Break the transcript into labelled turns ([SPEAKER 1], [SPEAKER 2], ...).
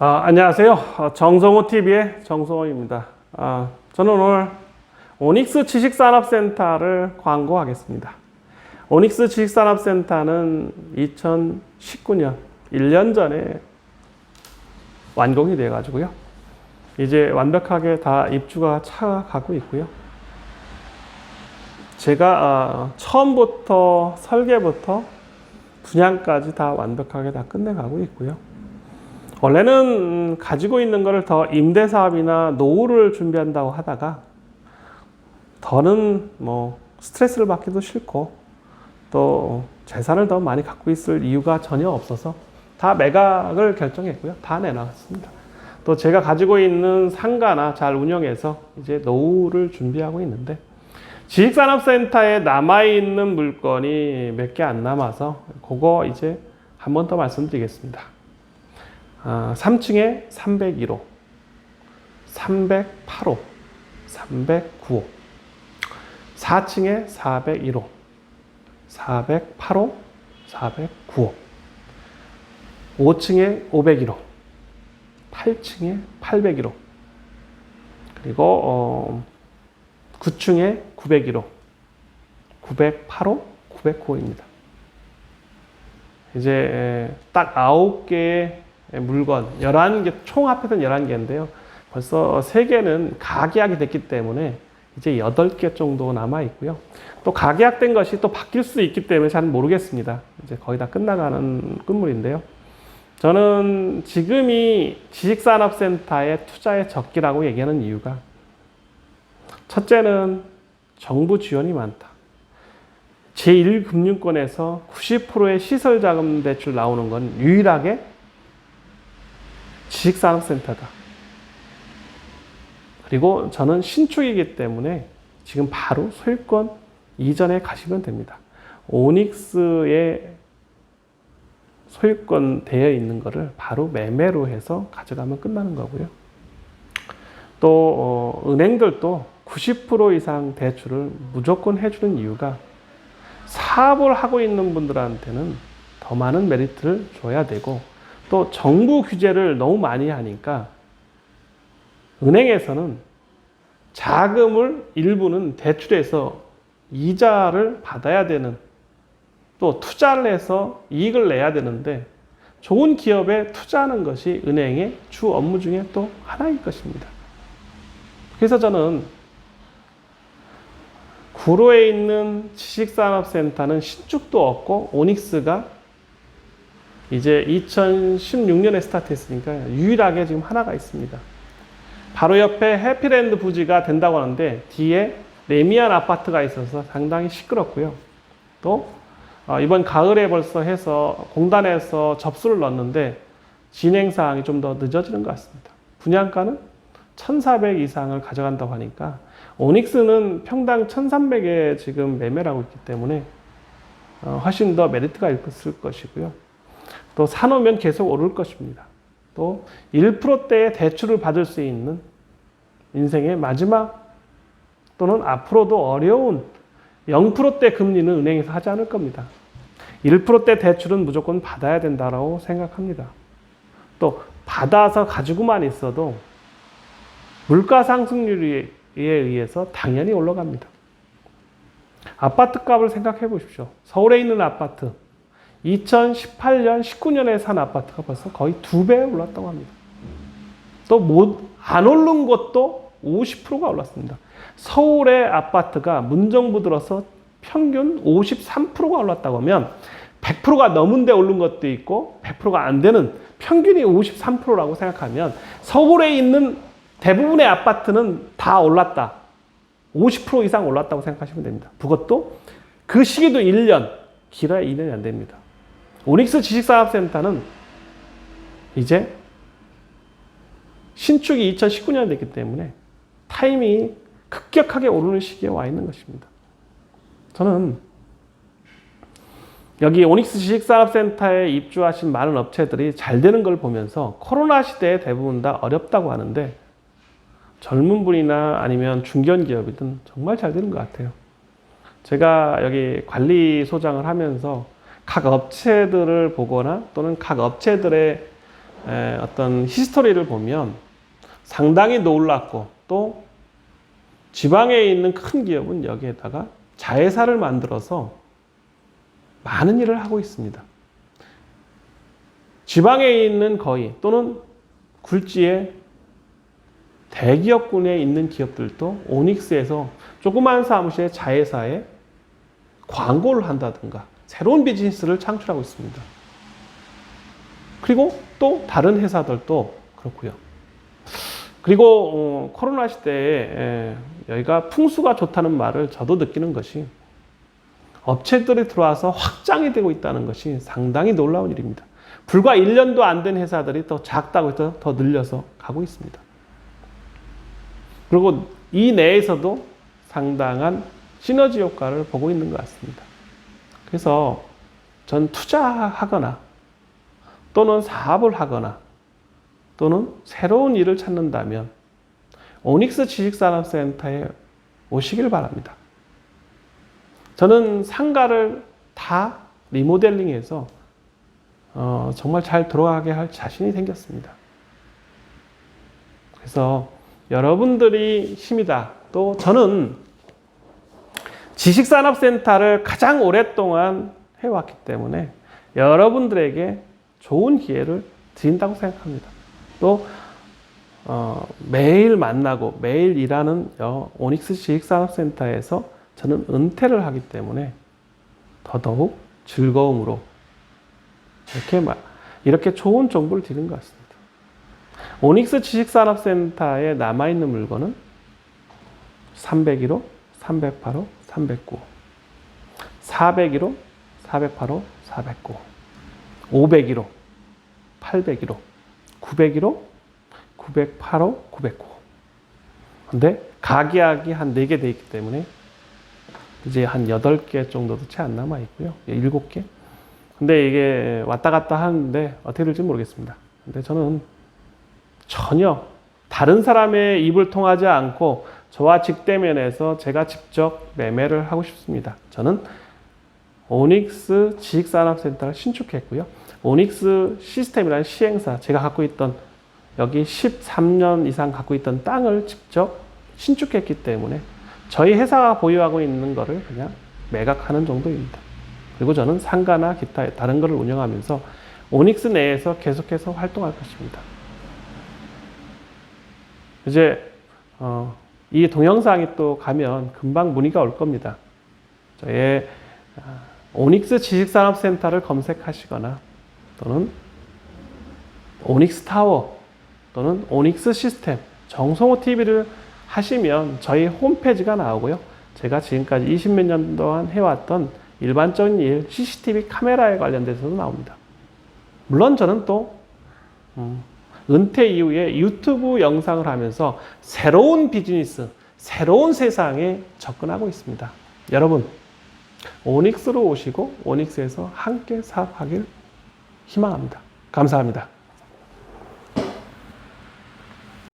[SPEAKER 1] 아, 안녕하세요. 어, 정성호 TV의 정성호입니다. 아, 저는 오늘 오닉스 지식산업센터를 광고하겠습니다. 오닉스 지식산업센터는 2019년 1년 전에 완공이 돼 가지고요. 이제 완벽하게 다 입주가 차가고 있고요. 제가 아, 처음부터 설계부터 분양까지 다 완벽하게 다 끝내가고 있고요. 원래는 음, 가지고 있는 거를 더 임대 사업이나 노후를 준비한다고 하다가 더는 뭐 스트레스를 받기도 싫고 또 재산을 더 많이 갖고 있을 이유가 전혀 없어서 다 매각을 결정했고요. 다 내놨습니다. 또 제가 가지고 있는 상가나 잘 운영해서 이제 노후를 준비하고 있는데 지식산업센터에 남아있는 물건이 몇 개 안 남아서 그거 이제 한 번 더 말씀드리겠습니다. 아, 3층에 301호, 308호, 309호, 4층에 401호, 408호, 409호, 5층에 501호, 8층에 801호, 그리고 어, 9층에 901호, 908호, 909호입니다. 이제 딱 9개의 물건 11개 총 합해서는 11개인데요. 벌써 3개는 가계약이 됐기 때문에 이제 8개 정도 남아 있고요. 또 가계약된 것이 또 바뀔 수 있기 때문에 잘 모르겠습니다. 이제 거의 다 끝나가는 끝물인데요. 저는 지금이 지식산업센터의 투자의 적기라고 얘기하는 이유가 첫째는 정부 지원이 많다. 제1금융권에서 90%의 시설 자금 대출 나오는 건 유일하게 지식산업센터다. 그리고 저는 신축이기 때문에 지금 바로 소유권 이전에 가시면 됩니다. 오닉스의 소유권 되어 있는 거를 바로 매매로 해서 가져가면 끝나는 거고요. 또 어, 은행들도 90% 이상 대출을 무조건 해주는 이유가 사업을 하고 있는 분들한테는 더 많은 메리트를 줘야 되고 또 정부 규제를 너무 많이 하니까 은행에서는 자금을 일부는 대출해서 이자를 받아야 되는 또 투자를 해서 이익을 내야 되는데 좋은 기업에 투자하는 것이 은행의 주 업무 중에 또 하나일 것입니다. 그래서 저는 구로에 있는 지식산업센터는 신축도 없고 오닉스가 이제 2016년에 스타트했으니까 유일하게 지금 하나가 있습니다. 바로 옆에 해피랜드 부지가 된다고 하는데 뒤에 레미안 아파트가 있어서 상당히 시끄럽고요. 또 어, 이번 가을에 벌써 해서 공단에서 접수를 넣었는데 진행 사항이 좀 더 늦어지는 것 같습니다. 분양가는 1,400 이상을 가져간다고 하니까 오닉스는 평당 1,300에 지금 매매를 하고 있기 때문에 어, 훨씬 더 메리트가 있을 것이고요. 또 사놓으면 계속 오를 것입니다. 또 1%대의 대출을 받을 수 있는 인생의 마지막 또는 앞으로도 어려운 0%대 금리는 은행에서 하지 않을 겁니다. 1%대 대출은 무조건 받아야 된다고 생각합니다. 또 받아서 가지고만 있어도 물가 상승률에 의해서 당연히 올라갑니다. 아파트 값을 생각해 보십시오. 서울에 있는 아파트 2018년, 19년에 산 아파트가 벌써 거의 두 배 올랐다고 합니다. 또안 오른 것도 50%가 올랐습니다. 서울의 아파트가 문정부 들어서 평균 53%가 올랐다고 하면 100%가 넘은데 오른 것도 있고 100%가 안 되는 평균이 53%라고 생각하면 서울에 있는 대부분의 아파트는 다 올랐다. 50% 이상 올랐다고 생각하시면 됩니다. 그것도 그 시기도 1년, 길어야 2년이 안 됩니다. 오닉스 지식산업센터는 이제 신축이 2019년에 됐기 때문에 타이밍이 급격하게 오르는 시기에 와 있는 것입니다. 저는 여기 오닉스 지식산업센터에 입주하신 많은 업체들이 잘 되는 걸 보면서 코로나 시대에 대부분 다 어렵다고 하는데 젊은 분이나 아니면 중견기업이든 정말 잘 되는 것 같아요. 제가 여기 관리소장을 하면서 각 업체들을 보거나 또는 각 업체들의 에, 어떤 히스토리를 보면 상당히 놀랍고 또 지방에 있는 큰 기업은 여기에다가 자회사를 만들어서 많은 일을 하고 있습니다. 지방에 있는 거의 또는 굴지에 대기업군에 있는 기업들도 오닉스에서 조그마한 사무실의 자회사에 광고를 한다든가 새로운 비즈니스를 창출하고 있습니다. 그리고 또 다른 회사들도 그렇고요. 그리고 어, 코로나 시대에 에, 여기가 풍수가 좋다는 말을 저도 느끼는 것이 업체들이 들어와서 확장이 되고 있다는 것이 상당히 놀라운 일입니다. 불과 1년도 안 된 회사들이 더 작다고 해서 더 늘려서 가고 있습니다. 그리고 이 내에서도 상당한 시너지 효과를 보고 있는 것 같습니다. 그래서 전 투자하거나 또는 사업을 하거나 또는 새로운 일을 찾는다면 오닉스 지식산업센터에 오시길 바랍니다. 저는 상가를 다 리모델링해서 어, 정말 잘 돌아가게 할 자신이 생겼습니다. 그래서 여러분들이 힘이다. 또 저는 지식산업센터를 가장 오랫동안 해왔기 때문에 여러분들에게 좋은 기회를 드린다고 생각합니다. 또 어, 매일 만나고 매일 일하는 어, 오닉스 지식산업센터에서 저는 은퇴를 하기 때문에 더더욱 즐거움으로 이렇게 마- 이렇게 좋은 정보를 드리는 것 같습니다. 오닉스 지식산업센터에 남아있는 물건은 301호, 308호, 309호, 401호, 408호, 409호, 501호, 801호, 901호, 908호, 909호. 근데 가계약이 한 4개 돼 있기 때문에 이제 한 8개 정도도 채 안 남아 있고요. 7개. 근데 이게 왔다 갔다 하는데 어떻게 될지 모르겠습니다. 근데 저는 전혀 다른 사람의 입을 통하지 않고 저와 직대면에서 제가 직접 매매를 하고 싶습니다. 저는 오닉스 지식산업센터를 신축했고요. 오닉스 시스템이라는 시행사, 제가 갖고 있던 여기 13년 이상 갖고 있던 땅을 직접 신축했기 때문에 저희 회사가 보유하고 있는 거를 그냥 매각하는 정도입니다. 그리고 저는 상가나 기타 다른 거를 운영하면서 오닉스 내에서 계속해서 활동할 것입니다. 이제 어, 이 동영상이 또 가면 금방 문의가 올 겁니다. 저의 아, 오닉스 지식산업센터를 검색하시거나 또는 오닉스 타워 또는 오닉스 시스템 정성호 TV를 하시면 저희 홈페이지가 나오고요. 제가 지금까지 20몇 년 동안 해왔던 일반적인 일, CCTV 카메라에 관련돼서도 나옵니다. 물론 저는 또 음, 은퇴 이후에 유튜브 영상을 하면서 새로운 비즈니스, 새로운 세상에 접근하고 있습니다. 여러분, 오닉스로 오시고 오닉스에서 함께 사업하길 희망합니다. 감사합니다.